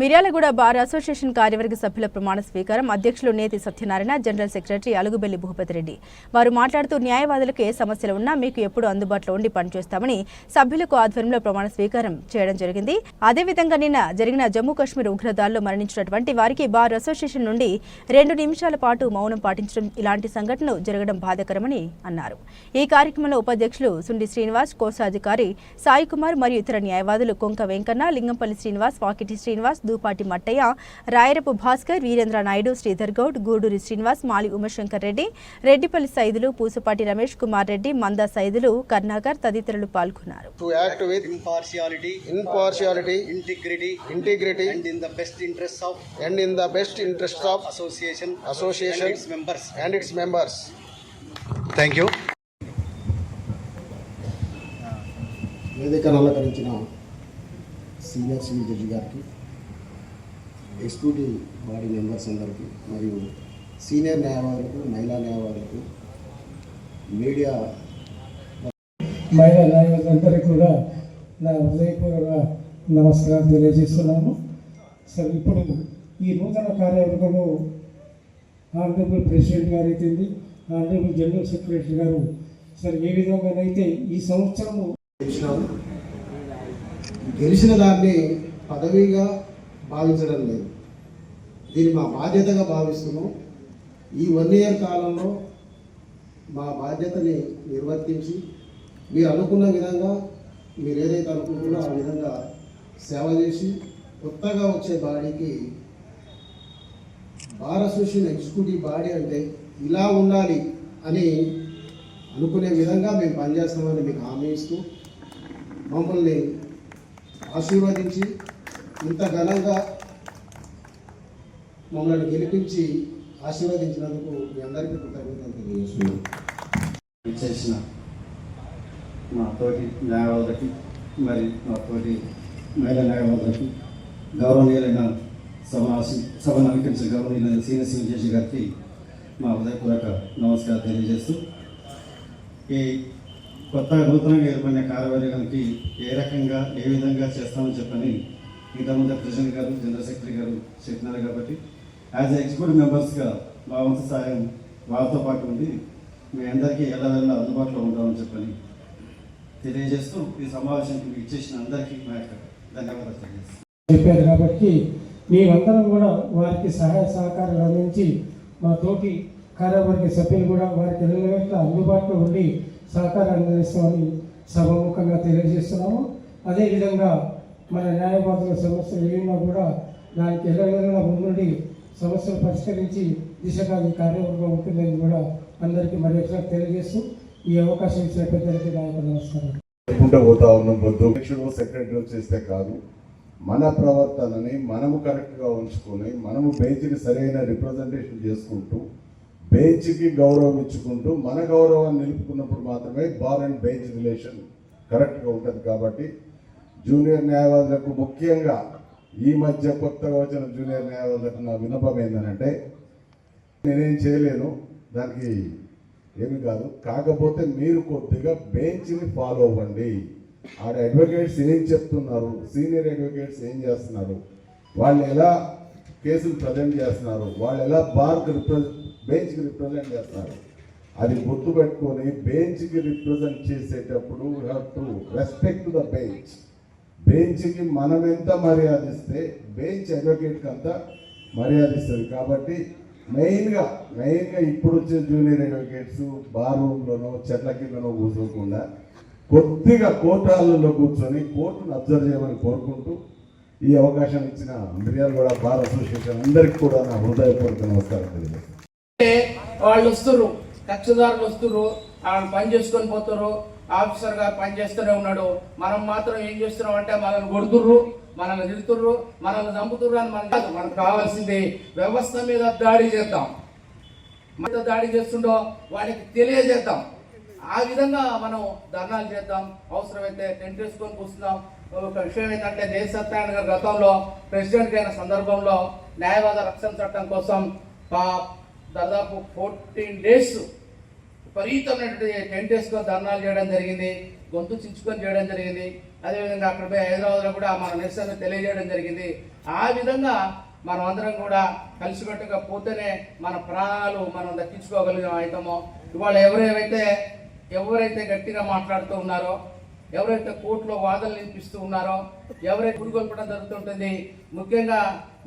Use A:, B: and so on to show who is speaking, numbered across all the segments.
A: Miryalaguda bar association కార్యవర్గ సభ్యుల ప్రమాణ స్వీకారం అధ్యక్షులు నేతి సత్యనారాయణ జనరల్ సెక్రటరీ అలుగుబెల్లి భూపతి రెడ్డి. వారు మాట్లాడుతూ న్యాయవాదులకు ఏ సమస్యలు ఉన్నా మీకు ఎప్పుడు అందుబాటులో ఉండి పనిచేస్తామని సభ్యులకు ఆధ్వర్యంలో ప్రమాణ స్వీకారం చేయడం జరిగింది. అదేవిధంగా నిన్న జరిగిన జమ్మూ కాశ్మీర్ ఉగ్రదాడిలో మరణించినటువంటి వారికి బార్ అసోసియేషన్ నుండి రెండు నిమిషాల పాటు మౌనం పాటించడం ఇలాంటి సంఘటనలు జరగడం బాధాకరమని అన్నారు. ఈ కార్యక్రమంలో ఉపాధ్యక్షులు సుండి శ్రీనివాస్ కోశాధికారి సాయి కుమార్ మరియు ఇతర న్యాయవాదులు కొంక వెంకన్న లింగంపల్లి శ్రీనివాస్ వాకిటి శ్రీనివాస్ దూపాటి మట్టయ్య రాయరపు భాస్కర్ వీరేంద్ర నాయుడు శ్రీధర్ గౌడ్ గూడూరి శ్రీనివాస్ మాలి ఉమాశంకర్ రెడ్డి రెడ్డిపల్లి సైదులు పూసపాటి రమేష్ కుమార్ రెడ్డి మంద సైదులు కర్ణాకర్ తదితరులు పాల్గొన్నారు.
B: వేదికను అలంకరించిన సీనియర్ సివిల్ జడ్జి గారికి ఎగ్జిక్యూటివ్ బాడీ మెంబర్స్ అందరికీ మరియు సీనియర్ న్యాయవాదులకు మహిళా న్యాయవాదులకు మీడియా
C: మహిళా న్యాయవాదులందరికీ కూడా నా హృదయపూర్వక నమస్కారం తెలియజేస్తున్నాను. సార్ ఇప్పుడు ఈ నూతన కార్యవర్గము ఆనరబుల్ ప్రెసిడెంట్ గారు అయితేంది ఆనరబుల్ జనరల్ సెక్రటరీ గారు సార్ ఏ విధంగానైతే ఈ సంవత్సరము
B: గెలిచిన దాన్ని పదవిగా భావించడం లేదు. దీన్ని మా బాధ్యతగా భావిస్తున్నాం. ఈ వన్ ఇయర్ కాలంలో మా బాధ్యతని నిర్వర్తించి మీరు అనుకున్న విధంగా మీరు ఏదైతే అనుకుంటున్నారో ఆ విధంగా సేవ చేసి కొత్తగా వచ్చే బాడీకి బార్ అసోసియేషన్ ఎగ్జిక్యూటివ్ బాడీ అంటే ఇలా ఉండాలి అని అనుకునే విధంగా మేము పనిచేస్తామని మీకు హామీ ఇస్తూ మమ్మల్ని ఆశీర్వదించి ఇంత ఘనంగా మమ్మల్ని గెలిపించి ఆశీర్వదించినందుకు మీ అందరికీ కృతజ్ఞతలు తెలియజేస్తున్నాను
D: చేసిన మా తోటి న్యాయవాదులకి మరి మా తోటి మహిళా న్యాయవాదులకి గౌరవనీయులైన సమావేశం సభను అలంకరించిన గౌరవనీయులైన సీనియర్ సివిల్ జడ్జి గారికి మా హృదయపూర్వక నమస్కారం తెలియజేస్తూ ఈ కొత్తగా నూతనంగా ఏర్పడిన కార్యవర్గానికి ఏ రకంగా ఏ విధంగా చేస్తామని చెప్పని ఇంతకుముందు ప్రెసిడెంట్ గారు జనరల్ సెక్రటరీ గారు చెప్పినారు కాబట్టి యాజ్ ఎక్స్పర్ట్ మెంబర్స్గా మా వంతు సాయం వారితో పాటు ఉండి మీ అందరికీ ఎలా వెళ్ళా అందుబాటులో ఉంటామని చెప్పని తెలియజేస్తూ ఈ సమావేశానికి మీకు ఇచ్చేసిన అందరికీ మా యొక్క ధన్యవాదాలు తెలియజేస్తాను
C: చెప్పారు కాబట్టి మేమందరం కూడా వారికి సహాయ సహకారాలు అందించి మా తోటి కార్యవర్గ సభ్యులు కూడా వారికి ఎల్లవేళ అందుబాటులో ఉండి సహకారాన్ని అందిస్తామని సభాముఖంగా తెలియజేస్తున్నాము. అదేవిధంగా మన న్యాయవాదుల సమస్యలు ఏమైనా కూడా దానికి ఎలాగైనా ముందుండి సమస్యలు పరిష్కరించి దిశగా ఈ కార్యవర్గం ఉంటుందని కూడా అందరికీ మరి ఒకసారి తెలియజేస్తూ ఈ అవకాశం ఇచ్చిన పెద్దలకి నా నమస్కారం.
E: పోతా ఉన్నాం అధ్యక్షుడు సెక్రటరీ చేస్తే కాదు. మన ప్రవర్తనని మనము కరెక్ట్గా ఉంచుకొని మనము బెంచ్ని సరైన రిప్రజెంటేషన్ చేసుకుంటూ బెంచ్కి గౌరవం ఇచ్చుకుంటూ మన గౌరవాన్ని నిలుపుకున్నప్పుడు మాత్రమే బార్ అండ్ బెంచ్ రిలేషన్ కరెక్ట్గా ఉంటుంది కాబట్టి జూనియర్ న్యాయవాదులకు ముఖ్యంగా ఈ మధ్య కొత్తగా వచ్చిన జూనియర్ న్యాయవాదులకు నా విన్నపం ఏంటంటే నేనేం చేయలేను. దానికి ఏమి కాదు. కాకపోతే మీరు కొద్దిగా బెంచ్ని ఫాలో అవ్వండి. ఆడ అడ్వకేట్స్ ఏం చెప్తున్నారు? సీనియర్ అడ్వకేట్స్ ఏం చేస్తున్నారు? వాళ్ళు ఎలా కేసులు ప్రజెంట్ చేస్తున్నారు? వాళ్ళు ఎలా బార్కి రిప్రజెంట్ బెంచ్కి రిప్రజెంట్ చేస్తున్నారు? అది గుర్తు పెట్టుకొని బెంచ్కి రిప్రజెంట్ చేసేటప్పుడు have to respect the bench. బెంచ్కి మనం ఎంత మర్యాద ఇస్తే బెంచ్ అడ్వకేట్కి అంత మర్యాద ఇస్తుంది కాబట్టి మెయిన్గా మెయిన్గా ఇప్పుడు వచ్చే జూనియర్ అడ్వకేట్స్ బార్ రూమ్లోనో చెట్ల కిందనో కూర్చోకుండా కొద్దిగా కోర్టు హాల్లో కూర్చొని కోర్టును అబ్జర్వ్ చేయమని కోరుకుంటూ ఈ అవకాశం ఇచ్చిన మిర్యాలగూడ బార్ అసోసియేషన్ అందరికీ కూడా నా హృదయపూర్వక నమస్కారం తెలియజేస్తాను.
F: వాళ్ళు వస్తుర్రు కక్షదారులు వస్తుర్రు వాళ్ళు పని చేసుకొని పోతారు ఆఫీసర్గా పనిచేస్తూనే పని చేస్తూనే ఉన్నాడు. మనం మాత్రం ఏం చేస్తున్నాం అంటే మనల్ని కొడుతుర్రు మనల్ని తిడుతుర్రు మనల్ని చంపుతుర్రు అని మనకు కాదు. మనకు కావాల్సింది వ్యవస్థ మీద దాడి చేద్దాం. మీద దాడి చేస్తుండో వాడికి తెలియజేద్దాం. ఆ విధంగా మనం ధర్నాలు చేద్దాం. అవసరమైతే టెంట్ వేసుకొని కూర్చుందాం. ఒక విషయం ఏంటంటే దేశ సత్యనారాయణ గారు గతంలో ప్రెసిడెంట్ అయిన సందర్భంలో న్యాయవాద రక్షణ చట్టం కోసం దాదాపు ఫోర్టీన్ డేస్ విపరీతమైనటువంటి టెంట్ వేసుకొని ధర్నాలు చేయడం జరిగింది గొంతు చించుకొని చేయడం జరిగింది. అదేవిధంగా అక్కడ పోయి హైదరాబాద్లో కూడా మన నిరసన తెలియజేయడం జరిగింది. ఆ విధంగా మనం అందరం కూడా కలిసికట్టుగా పోతేనే మన ప్రాణాలు మనం దక్కించుకోగలిగిన అవుతామో. ఇవాళ ఎవరేవైతే ఎవరైతే గట్టిగా మాట్లాడుతూ ఉన్నారో ఎవరైతే కోర్టులో వాదనలు వినిపిస్తూ ఉన్నారో ఎవరైతే గురికొల్పడం జరుగుతుంటుంది ముఖ్యంగా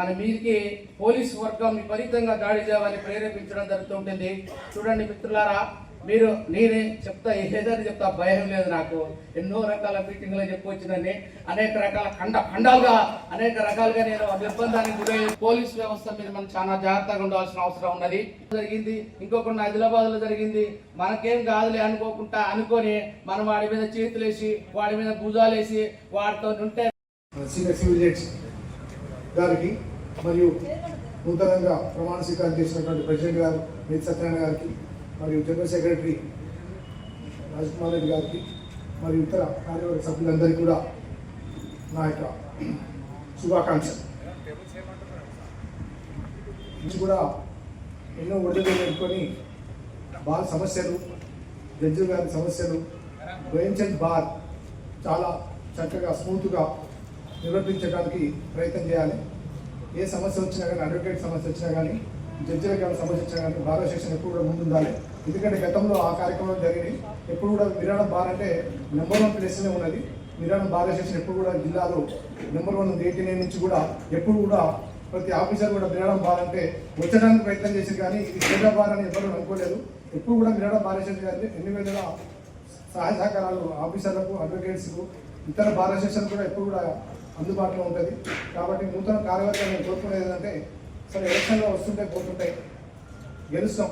F: మన మీదికి పోలీస్ వర్గం విపరీతంగా దాడి చేయాలని ప్రేరేపించడం జరుగుతుంటుంది. చూడండి మిత్రులారా మీరు నేనే చెప్తా ఏదని చెప్తా భయం లేదు నాకు. ఎన్నో రకాల మీటింగ్లు చెప్పొచ్చినని అనేక రకాల ఖండ ఖండాలుగా అనేక రకాలుగా నేను నిర్బంధానికి గురై పోలీస్ వ్యవస్థ మీద మనం చాలా జాగ్రత్తగా ఉండాల్సిన అవసరం ఉన్నది. జరిగింది ఇంకొకటి ఆదిలాబాద్లో జరిగింది. మనకేం కాదులే అనుకోకుండా అనుకొని మనం వాడి మీద చేతులేసి వాడి మీద భుజాలేసి వాడితో ఉంటే
G: గారికి మరియు నూతనంగా ప్రమాణ స్వీకారం చేసినటువంటి ప్రెసిడెంట్ గారు నేతి సత్యనారాయణ గారికి మరియు జనరల్ సెక్రటరీ రాజ్కుమార్ రెడ్డి గారికి మరియు ఇతర కార్యవర్గ సభ్యులందరికీ కూడా నా యొక్క శుభాకాంక్ష ఇది కూడా ఎన్నో ఒడిదులు ఎదుర్కొని బార్ సమస్యలు జడ్జి గారి సమస్యలు వేయించండి బార్ చాలా చక్కగా స్మూత్గా నిర్వర్తించడానికి ప్రయత్నం చేయాలి. ఏ సమస్య వచ్చినా కానీ అడ్వకేట్ సమస్య వచ్చినా కానీ జడ్జిలకు ఏమైనా సమస్య కానీ బార్ అసోసియేషన్ ఎప్పుడు కూడా ముందుండాలి. ఎందుకంటే గతంలో ఆ కార్యక్రమం జరిగింది. ఎప్పుడు కూడా విరాళం బార్ అంటే నెంబర్ వన్ ప్లేస్లోనే ఉన్నది. విరాళం బార్ అసోసియేషన్ ఎప్పుడు కూడా జిల్లాలో నెంబర్ వన్ ఎయిటీ నైన్ నుంచి కూడా ఎప్పుడు కూడా ప్రతి ఆఫీసర్ కూడా విరాళం బార్ అంటే వచ్చడానికి ప్రయత్నం చేసింది కానీ ఇది క్రీడా బార్ అని ఎవరు అనుకోలేదు. ఎప్పుడు కూడా విరాళం బార్ అసోసియేషన్ గారిని ఎన్ని వేల సహాయ సహకారాలు ఆఫీసర్లకు అడ్వకేట్స్కు ఇతర బార్ అసోసియేషన్ కూడా ఎప్పుడు కూడా అందుబాటులో ఉంటుంది. కాబట్టి నూతన కార్యవర్గం నేను కోరుకునేది ఏంటంటే సరే ఎలక్షన్లో వస్తుంటే పోతుంటాయి. గెలుస్తాం.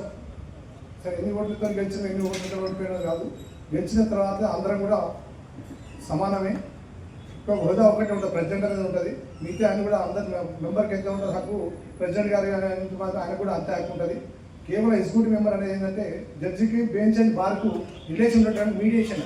G: సరే ఎన్ని ఓట్లతో గెలిచిన ఎన్ని ఓట్లతో ఓడిపోయినా కాదు. గెలిచిన తర్వాత అందరం కూడా సమానమే. ఒక హోదా ఒకటి ఉంటుంది ప్రెసిడెంట్ అనేది ఉంటుంది. మిగతా ఆయన కూడా అందరి మెంబర్కి ఎంత ఉంటుంది హక్కు ప్రెసిడెంట్ గారు అనేది మాత్రం ఆయన కూడా అంతే హక్కు ఉంటుంది. కేవలం ఎగ్జిక్యూటివ్ మెంబర్ అనేది ఏంటంటే జడ్జికి బెంచ్ అండ్ బార్కు రిలేషన్ ఉండటానికి మీడియేషన్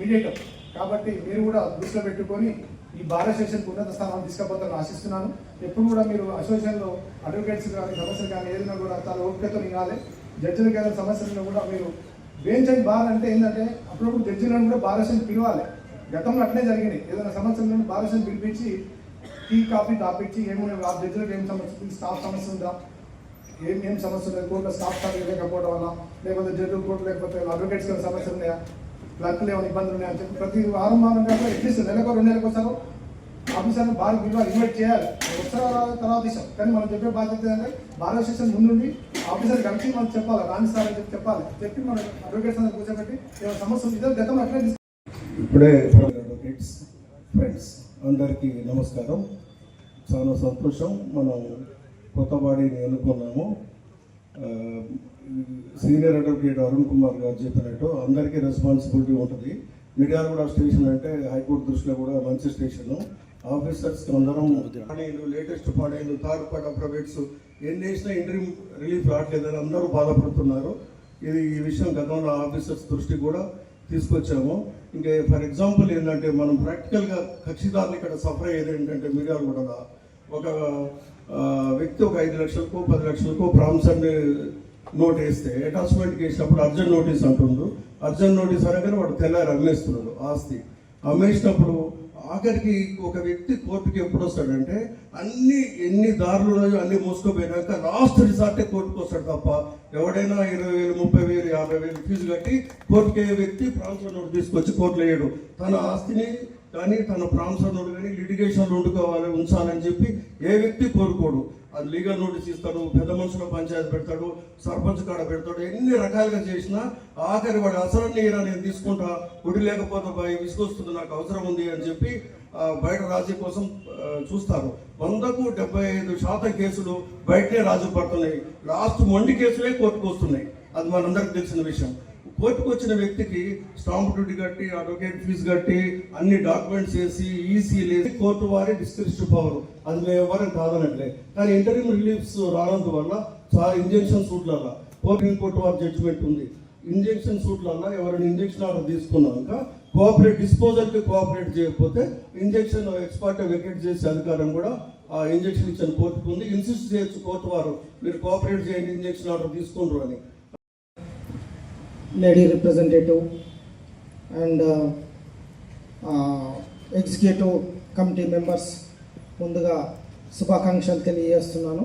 G: మీడియేటర్. కాబట్టి మీరు కూడా దృష్టిలో పెట్టుకొని ఈ బార్ అసోసియేషన్కి ఉన్నత స్థానాన్ని తీసుకుపోతారని ఆశిస్తున్నాను. ఎప్పుడు కూడా మీరు అసోసియేషన్లో అడ్వకేట్స్ కానీ సమస్యలు కానీ ఏదైనా కూడా చాలా ఓపికతో వినాలి జడ్జిలకు ఏదైనా సమస్యలను కూడా మీరు బెంచ్ అండ్ బార్ అంటే ఏంటంటే అప్పుడప్పుడు జడ్జిలను కూడా బార్ అసోసియేషన్ పిలవాలి. గతంలో అట్లనే జరిగింది ఏదైనా సమస్యలను నుండి బార్ అసోసియేషన్ పిలిపించి టీ కాఫీ తాపించి ఏమైనా ఆ జడ్జిలకు ఏం సమస్య స్టాఫ్ సమస్య ఉందా? ఏం ఏం సమస్య ఉంది? కోర్టులో స్టాఫ్ సరిగ్గా లేకపోవడం వల్ల లేకపోతే జడ్జి కోర్టు లేకపోతే అడ్వకేట్స్ ఏమైనా సమస్యలు ఉన్నాయా? క్లర్క్లు ఏమైనా ఇబ్బందులు ఉన్నాయని చెప్పి ప్రతి వారం వారం కాకుండా అట్లీస్ట్ నెలకు రెండు నెలలకు వస్తారు ఆఫీసర్లు బాగా విలువ ఇన్వైట్ చేయాలి. ఒకసారి తర్వాత ఇష్టం కానీ మనం చెప్పే బాధ్యత ఏంటంటే బార్ అసోసియేషన్ ముందుండి ఆఫీసర్ కలిసి మనం చెప్పాలి రాని సార్ అని చెప్పి చెప్పాలి. చెప్పి మనం అడ్వకేట్స్ అందరూ కూర్చోబెట్టి ఏమైనా సమస్య ఉంది ఇదే గతంలో అట్లే
H: ఇప్పుడే అడ్వకేట్స్ ఫ్రెండ్స్ అందరికీ నమస్కారం. చాలా సంతోషం. మనం కొత్తవాడిని ఎన్నుకున్నాము. సీనియర్ అడ్వకేట్ అరుణ్ కుమార్ గారు చెప్పినట్టు అందరికీ రెస్పాన్సిబిలిటీ ఉంటుంది. మిర్యాల కూడా స్టేషన్ అంటే హైకోర్టు దృష్టిలో కూడా మంచి స్టేషన్. ఆఫీసర్స్ అందరం పాడేళ్ళు లేటెస్ట్ పాడేళ్ళు థర్డ్ పార్ట్ ఆఫ్ ప్రైవేట్స్ ఎన్ని చేసినా ఇంటర్వ్యూ రిలీఫ్ రావట్లేదని అందరూ బాధపడుతున్నారు. ఇది ఈ విషయం గతంలో ఆఫీసర్స్ దృష్టి కూడా తీసుకొచ్చాము. ఇంకా ఫర్ ఎగ్జాంపుల్ ఏంటంటే మనం ప్రాక్టికల్గా కక్షిదారులు ఇక్కడ సఫర్ అయ్యేది ఏంటంటే మిర్యాల కూడా ఒక వ్యక్తి ఒక ఐదు లక్షలకు పది లక్షలకు ప్రామిసర్ని నోట్ వేస్తే అటాచ్మెంట్కి వేసినప్పుడు అర్జెంట్ నోటీస్ అంటుండ్రు. అర్జెంట్ నోటీస్ అనగానే వాడు తెల్లారి అమ్మేస్తున్నాడు ఆస్తి. అమ్మేసినప్పుడు ఆఖరికి ఒక వ్యక్తి కోర్టుకి ఎప్పుడు వస్తాడంటే అన్ని ఎన్ని దారులు ఉన్నాయో అన్ని మోసుకుపోయినాక లాస్ట్ రిసార్టే కోర్టుకు వస్తాడు తప్ప ఎవడైనా ఇరవై వేలు ముప్పై వేలు యాభై వేలు ఫీజు కట్టి కోర్టుకి అయ్యే వ్యక్తి ప్రాంతంలో తీసుకొచ్చి కోర్టులో వేయడు. తన ఆస్తిని కానీ తన ప్రాన్స్ఫర్ రోడ్డు కానీ లిటిగేషన్ రోడ్డు కావాలి ఉంచాలని చెప్పి ఏ వ్యక్తి కోరుకోడు. అది లీగల్ నోటీస్ ఇస్తాడు పెద్ద మనుషుల పంచాయతీ పెడతాడు సర్పంచ్ కాడ పెడతాడు ఎన్ని రకాలుగా చేసినా ఆఖరి వాడు అసలు నీరా నేను తీసుకుంటా గుడి లేకపోతే భయ విసుకొస్తుంది నాకు అవసరం ఉంది అని చెప్పి బయట రాజీ కోసం చూస్తారు. వందకు డెబ్బై ఐదు శాతం కేసులు బయటనే రాజీ పడుతున్నాయి లాస్ట్ మొండి కేసులే కోర్టుకు వస్తున్నాయి. అది మనందరికి తెలిసిన విషయం. కోర్టుకు వచ్చిన వ్యక్తికి స్టాంప్ డ్యూటీ కట్టి అడ్వకేట్ ఫీజు కట్టి అన్ని డాక్యుమెంట్స్ వేసి ఈసీ లేదు కోర్టు వారి డిస్క్రిప్షన్ పవర్. అది మేము ఎవరం కాదనట్లే. కానీ ఇంటర్వ్యూ రిలీఫ్స్ రానందువల్ల చాలా ఇంజెక్షన్ సూట్లల్ల కోర్టు కోర్టు వారి జడ్జిమెంట్ ఉంది. ఇంజెక్షన్ సూట్లల్ల ఎవరైనా ఇంజెక్షన్ ఆర్డర్ తీసుకున్నాక కోఆపరేట్ డిస్పోజల్కి కోఆపరేట్ చేయకపోతే ఇంజెక్షన్ ఎక్స్పర్ట్ వెకేట్ చేసే అధికారం కూడా ఆ ఇంజెక్షన్ ఇచ్చిన కోర్టుకు ఉంది. ఇన్సిస్ట్ చేయొచ్చు కోర్టు వారు మీరు కోఆపరేట్ చేయండి ఇంజెక్షన్ ఆర్డర్ తీసుకుంటారు అని.
G: Lady representative and executive committee members ముందుగా
I: శుభాకాంక్షలు తెలియజేస్తున్నాను.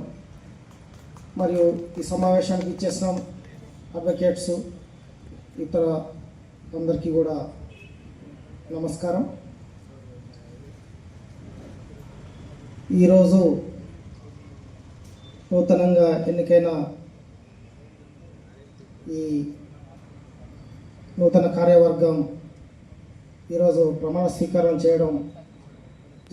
I: మరియు ఈ సమావేశానికి ఇచ్చేసిన అడ్వకేట్స్ ఇతర అందరికీ కూడా నమస్కారం. ఈరోజు నూతనంగా ఎన్నికైన ఈ నూతన కార్యవర్గం ఈరోజు ప్రమాణ స్వీకారం చేయడం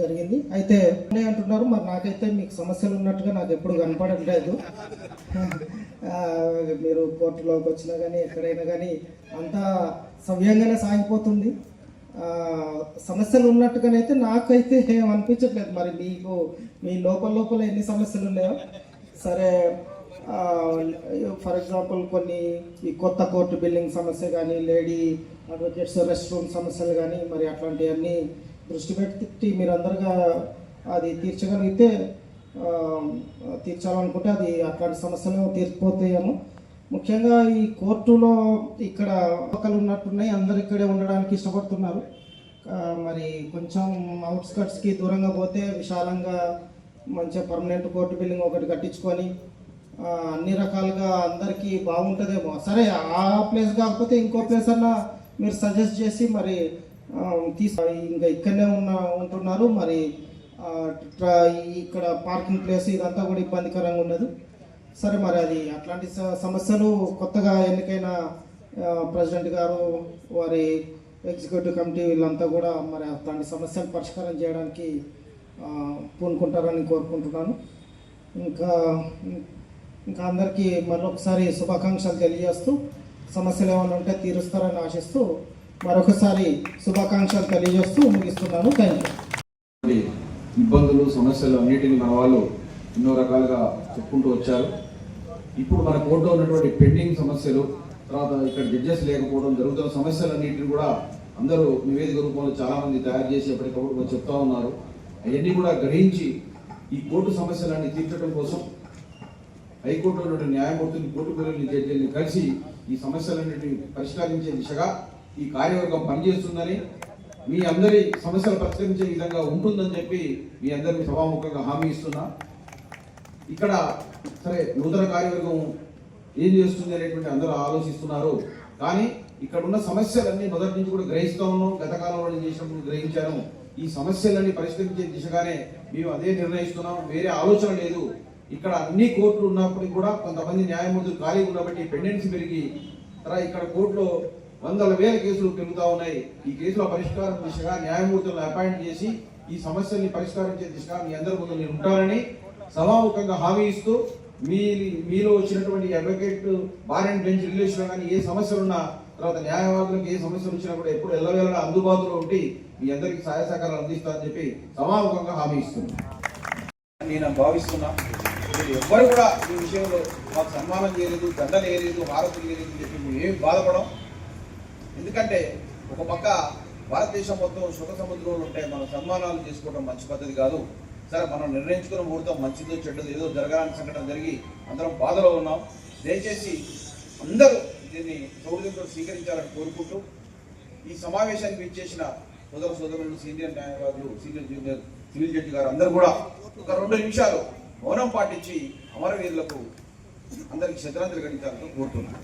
I: జరిగింది. అయితే ఉన్నాయి అంటున్నారు మరి నాకైతే మీకు సమస్యలు ఉన్నట్టుగా నాకు ఎప్పుడు కనపడట్లేదు. మీరు కోర్టులోకి వచ్చినా కానీ ఎక్కడైనా కానీ అంతా సవ్యంగానే సాగిపోతుంది. సమస్యలు ఉన్నట్టుగానైతే నాకైతే ఏం అనిపించట్లేదు. మరి మీకు మీ లోపల లోపల ఎన్ని సమస్యలు ఉన్నాయో. సరే ఫర్ ఎగ్జాంపుల్ కొన్ని ఈ కొత్త కోర్టు బిల్డింగ్ సమస్య కానీ లేడీ అడ్వకేట్స్ రెస్ట్ రూమ్ సమస్యలు కానీ మరి అట్లాంటివన్నీ దృష్టి పెట్టి మీరు అందరుగా అది తీర్చగలిగితే తీర్చాలనుకుంటే అది అట్లాంటి సమస్యలు తీర్చిపోతాయేమో ముఖ్యంగా ఈ కోర్టులో ఇక్కడ ఒకరు ఉన్నట్టున్నాయి అందరు ఇక్కడే ఉండడానికి ఇష్టపడుతున్నారు. మరి కొంచెం అవుట్స్కట్స్కి దూరంగా పోతే విశాలంగా మంచిగా పర్మనెంట్ కోర్టు బిల్డింగ్ ఒకటి కట్టించుకొని అన్ని రకాలుగా అందరికీ బాగుంటుందేమో. సరే ఆ ప్లేస్ కాకపోతే ఇంకో ప్లేస్ అన్నా మీరు సజెస్ట్ చేసి మరి ఆ, తీసు ఇంకా ఇక్కడనే ఉన్న ఉంటున్నారు. మరి ట్రా- ఇక్కడ పార్కింగ్ ప్లేస్ ఇదంతా కూడా ఇబ్బందికరంగా ఉండదు సరే మరి అది అట్లాంటి సమస్యలు కొత్తగా ఎన్నికైన ప్రెసిడెంట్ గారు వారి ఎగ్జిక్యూటివ్ కమిటీ వీళ్ళంతా కూడా మరి అట్లాంటి సమస్యలు పరిష్కారం చేయడానికి పూనుకుంటారని కోరుకుంటున్నాను. ఇంకా ఇంకా అందరికీ మరొకసారి శుభాకాంక్షలు తెలియజేస్తూ సమస్యలు ఏమైనా ఉంటే తీరుస్తారని ఆశిస్తూ మరొకసారి శుభాకాంక్షలు తెలియజేస్తూ ముగిస్తున్నాను. థ్యాంక్ యూ
J: ఇబ్బందులు సమస్యలు అన్నిటిని మన వాళ్ళు ఎన్నో రకాలుగా చెప్పుకుంటూ వచ్చారు. ఇప్పుడు మన కోర్టులో ఉన్నటువంటి పెండింగ్ సమస్యలు తర్వాత ఇక్కడ జడ్జెస్ లేకపోవడం జరుగుతున్న సమస్యలన్నింటిని కూడా అందరూ నివేదిక రూపంలో చాలామంది తయారు చేసి ఎప్పటికప్పుడు చెప్తా ఉన్నారు. అవన్నీ కూడా గ్రహించి ఈ కోర్టు సమస్యలన్నీ తీర్చడం కోసం హైకోర్టులో ఉన్నటువంటి న్యాయమూర్తులు కోర్టు పిల్లల్ని జడ్జిల్ని కలిసి ఈ సమస్యలన్నింటినీ పరిష్కరించే దిశగా ఈ కార్యవర్గం పనిచేస్తుందని మీ అందరి సమస్యలు పరిష్కరించే విధంగా ఉంటుందని చెప్పి మీ అందరినీ సభాముఖంగా హామీ ఇస్తున్నా. ఇక్కడ సరే నూతన కార్యవర్గం ఏం చేస్తుంది అనేటువంటి అందరూ ఆలోచిస్తున్నారు. కానీ ఇక్కడ ఉన్న సమస్యలన్నీ మొదటి నుంచి కూడా గ్రహిస్తూ ఉన్నాం. గత కాలంలో చేసినప్పుడు గ్రహించాను. ఈ సమస్యలన్నీ పరిష్కరించే దిశగానే మేము అదే నిర్ణయిస్తున్నాం. వేరే ఆలోచన లేదు. ఇక్కడ అన్ని కోర్టులు ఉన్నప్పటికీ కూడా కొంతమంది న్యాయమూర్తులు ఖాళీ ఉన్నప్పటికీ పెండెన్సీ పెరిగి తర్వాత ఇక్కడ కోర్టులో వందల వేల కేసులు పెరుగుతూ ఉన్నాయి. ఈ కేసుల పరిష్కారం దిశగా న్యాయమూర్తులను అపాయింట్ చేసి ఈ సమస్యల్ని పరిష్కరించే దిశగా మీ అందరి ముందు నేను ఉంటానని సభాముఖంగా హామీ ఇస్తూ మీ మీలో వచ్చినటువంటి advocate bar and bench relation కానీ ఏ సమస్యలు ఉన్నా తర్వాత న్యాయవాదులకు ఏ సమస్యలు వచ్చినా కూడా ఎప్పుడు ఎల్లవేళ అందుబాటులో ఉండి మీ అందరికీ సహాయ సహకారాలు అందిస్తానని చెప్పి సభాముఖంగా హామీ ఇస్తున్నాను. నేను భావిస్తున్నా. ఎవ్వరు కూడా ఈ విషయంలో మాకు సన్మానం చేయలేదు దండ చేయలేదు హారతులు చేయలేదు అని చెప్పి మేము ఏమి బాధపడం ఎందుకంటే ఒక పక్క భారతదేశం మొత్తం సుఖ సముద్రంలో ఉంటే మనం సన్మానాలు చేసుకోవడం మంచి పద్ధతి కాదు. సరే మనం నిర్ణయించుకున్న ముహూర్తం మంచిదో చెడ్డదో ఏదో జరగాలని సంఘటన జరిగి అందరం బాధలో ఉన్నాం. దయచేసి అందరూ దీన్ని సౌహృదంతో స్వీకరించాలని కోరుకుంటూ ఈ సమావేశానికి విచ్చేసిన సోదర సోదరులు సీనియర్ న్యాయవాదులు సీనియర్ జూనియర్ సివిల్ జడ్జి గారు అందరూ కూడా ఒక రెండు నిమిషాలు మౌనం పాటించి అమరవీరులకు అందరికి శ్రద్ధాంజలి ఘటించాలని కోరుతున్నాను.